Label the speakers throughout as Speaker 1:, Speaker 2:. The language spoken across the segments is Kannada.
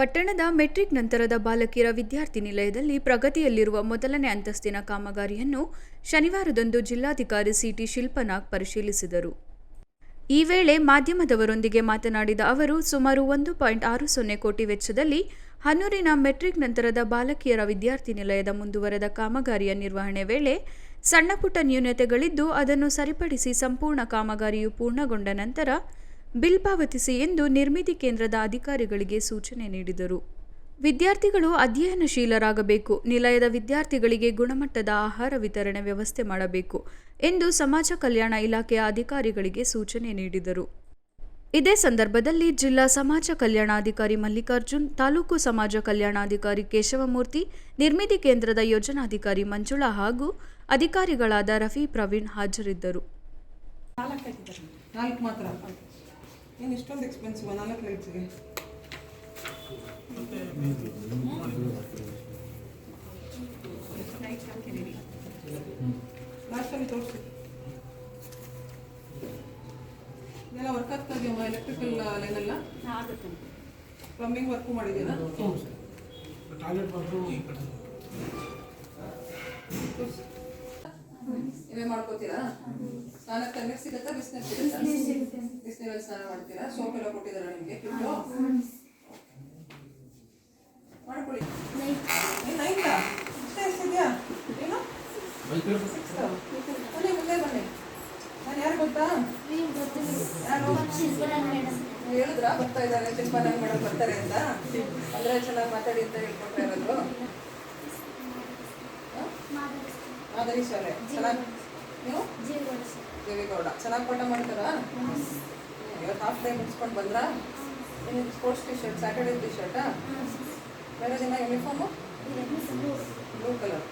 Speaker 1: ಪಟ್ಟಣದ ಮೆಟ್ರಿಕ್ ನಂತರದ ಬಾಲಕಿಯರ ವಿದ್ಯಾರ್ಥಿ ನಿಲಯದಲ್ಲಿ ಪ್ರಗತಿಯಲ್ಲಿರುವ ಮೊದಲನೇ ಅಂತಸ್ತಿನ ಕಾಮಗಾರಿಯನ್ನು ಶನಿವಾರದಂದು ಜಿಲ್ಲಾಧಿಕಾರಿ ಸಿಟಿ ಶಿಲ್ಪನಾಗ್ ಪರಿಶೀಲಿಸಿದರು. ಈ ವೇಳೆ ಮಾಧ್ಯಮದವರೊಂದಿಗೆ ಮಾತನಾಡಿದ ಅವರು, ಸುಮಾರು ಒಂದು ಪಾಯಿಂಟ್ ಆರು ಸೊನ್ನೆ ಕೋಟಿ ವೆಚ್ಚದಲ್ಲಿ ಹನ್ನೂರಿನ ಮೆಟ್ರಿಕ್ ನಂತರದ ಬಾಲಕಿಯರ ವಿದ್ಯಾರ್ಥಿ ನಿಲಯದ ಮುಂದುವರೆದ ಕಾಮಗಾರಿಯ ನಿರ್ವಹಣೆ ವೇಳೆ ಸಣ್ಣಪುಟ್ಟ ನ್ಯೂನತೆಗಳಿದ್ದು, ಅದನ್ನು ಸರಿಪಡಿಸಿ ಸಂಪೂರ್ಣ ಕಾಮಗಾರಿಯು ಪೂರ್ಣಗೊಂಡ ನಂತರ ಬಿಲ್ ಪಾವತಿಸಿ ಎಂದು ನಿರ್ಮಿತಿ ಕೇಂದ್ರದ ಅಧಿಕಾರಿಗಳಿಗೆ ಸೂಚನೆ ನೀಡಿದರು. ವಿದ್ಯಾರ್ಥಿಗಳು ಅಧ್ಯಯನಶೀಲರಾಗಬೇಕು, ನಿಲಯದ ವಿದ್ಯಾರ್ಥಿಗಳಿಗೆ ಗುಣಮಟ್ಟದ ಆಹಾರ ವಿತರಣೆ ವ್ಯವಸ್ಥೆ ಮಾಡಬೇಕು ಎಂದು ಸಮಾಜ ಕಲ್ಯಾಣ ಇಲಾಖೆಯ ಅಧಿಕಾರಿಗಳಿಗೆ ಸೂಚನೆ ನೀಡಿದರು. ಇದೇ ಸಂದರ್ಭದಲ್ಲಿ ಜಿಲ್ಲಾ ಸಮಾಜ ಕಲ್ಯಾಣಾಧಿಕಾರಿ ಮಲ್ಲಿಕಾರ್ಜುನ್, ತಾಲೂಕು ಸಮಾಜ ಕಲ್ಯಾಣಾಧಿಕಾರಿ ಕೇಶವಮೂರ್ತಿ, ನಿರ್ಮಿತಿ ಕೇಂದ್ರದ ಯೋಜನಾಧಿಕಾರಿ ಮಂಜುಳಾ ಹಾಗೂ ಅಧಿಕಾರಿಗಳಾದ ರಫಿ ಪ್ರವೀಣ್ ಹಾಜರಿದ್ದರು.
Speaker 2: ಏನು, ಇಷ್ಟೊಂದು ಎಕ್ಸ್ಪೆನ್ಸಿವ್ ನಾಲ್ಕು ಲೈಟ್ಸ್ಗೆ ಲಾಸ್ಟಲ್ಲಿ ತೋರಿಸಿ. ಇದೆಲ್ಲ ವರ್ಕ್ ಆಗ್ತಾ ಇದೆಯಮ್ಮ ಎಲೆಕ್ಟ್ರಿಕಲ್ ಲೈನ್ ಎಲ್ಲ? ಪ್ಲಂಬಿಂಗ್ ವರ್ಕು ಮಾಡಿದ್ದೀರಾ?
Speaker 3: ಟಾಯ್ಲೆಟ್.
Speaker 2: ನೀವೇ ಮಾಡ್ಕೋತೀರಾ? ಸ್ನಾನ ತಣ್ಣೀರು ಸಿಗುತ್ತಾ? ಬಿಸಿನೀರು ಸಿಗುತ್ತಾ? ಬಿಸಿನೀರಲ್ಲಿ ಸ್ನಾನ ಮಾಡ್ತೀರಾ? ಸೋಪ್ ಎಲ್ಲ ಕೊಟ್ಟಿದ್ದಾರೆ ನಿಮಗೆ? ಕಿಟ್ಟು ಮಾಡ್ಕೊಳ್ಳಿ. ಇಷ್ಟೇ ಎಷ್ಟಿದೆಯಾ ಏನು? ಸಿಕ್ಸ್ ಬನ್ನಿ ಮುಂದೆ ಬನ್ನಿ. ನಾನು ಯಾರು ಗೊತ್ತಾ? ಯಾರು? ನೀವು ಹೇಳಿದ್ರಾ? ಬರ್ತಾ ಇದ್ದಾರೆ ಮೇಡಮ್ ಬರ್ತಾರೆ ಅಂತ. ಅಂದ್ರೆ ಚೆನ್ನಾಗಿ ಮಾತಾಡಿ ಅಂತ ಹೇಳ್ಕೊಡ್ತಾ ಇರೋದು? ಮಾದರಿ ಶಾಲೆ. ಚೆನ್ನಾಗಿ ನೀವು? ದೇವೇಗೌಡ. ಚೆನ್ನಾಗಿ ಪಾಠ ಮಾಡ್ತಾರಾ? ಇವತ್ತು ಹಾಫ್ ಡೇ ಮುಗಿಸ್ಕೊಂಡು ಬಂದ್ರಾ? ಏನಿದು sports T shirt Saturday T ಶರ್ಟಾ ಬೇರೆ ದಿನ ಯೂನಿಫಾರ್ಮು ಬ್ಲೂ ಕಲರ್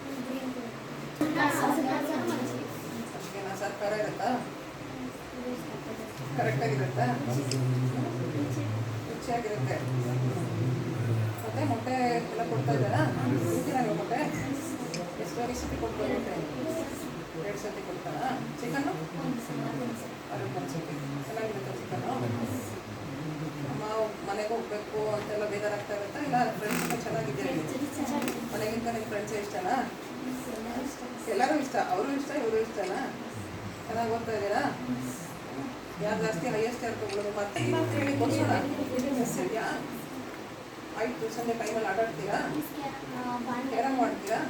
Speaker 2: ಅಷ್ಟೇನಾ ಸರ್ಕಾರ ಇರುತ್ತಾ? ಕರೆಕ್ಟಾಗಿರುತ್ತಾ ರುಚಿಯಾಗಿರುತ್ತೆ ಮತ್ತೆ ಮೊಟ್ಟೆ ಎಲ್ಲ ಕೊಡ್ತಾ ಇದ್ದಾರಾ? ಮೊಟ್ಟೆ? ಎಷ್ಟು ಸತಿ ಮೊಟ್ಟೆ? ಎರಡು ಸತಿ ಕೊಡ್ತಾರಾ? ಚಿಕನ್ನು ಅದಕ್ಕೆ ಒಂದು ಸತಿ ಚೆನ್ನಾಗಿರುತ್ತೆ ಚಿಕನ್ನು ಅಮ್ಮ ಮನೆಗೆ ಹೋಗ್ಬೇಕು ಅಂತೆಲ್ಲ ಬೇಜಾರಾಗ್ತಾ ಇರುತ್ತಾ? ಇಲ್ಲ ಫ್ರೆಂಡ್ಸ್ ಎಲ್ಲ ಚೆನ್ನಾಗಿದ್ದೀರಾ? ಮನೆಗಿಂತ ನಿಮ್ಮ ಫ್ರೆಂಡ್ಸೇ ಇಷ್ಟನಾ? ಎಲ್ಲರೂ ಇಷ್ಟ. ಅವರು ಇಷ್ಟ ಇವರು ಇಷ್ಟನಾ? ಚೆನ್ನಾಗಿ ಓದ್ತಾ ಇದ್ದೀರಾ? ಯಾರು ಜಾಸ್ತಿ ಹೈಯೆಸ್ಟ್ ತಗೊಳ್ಳೋದು? ಮತ್ತೆ ಹೇಳಿ ಕೊಡ್ಸೋಣ. ಇದೆಯಾ ಆಯ್ತು ಸಂಜೆ ಟೈಮಲ್ಲಿ ಆಟಾಡ್ತೀರಾ? ಕ್ಯಾರಮ್ ಮಾಡ್ತೀರಾ?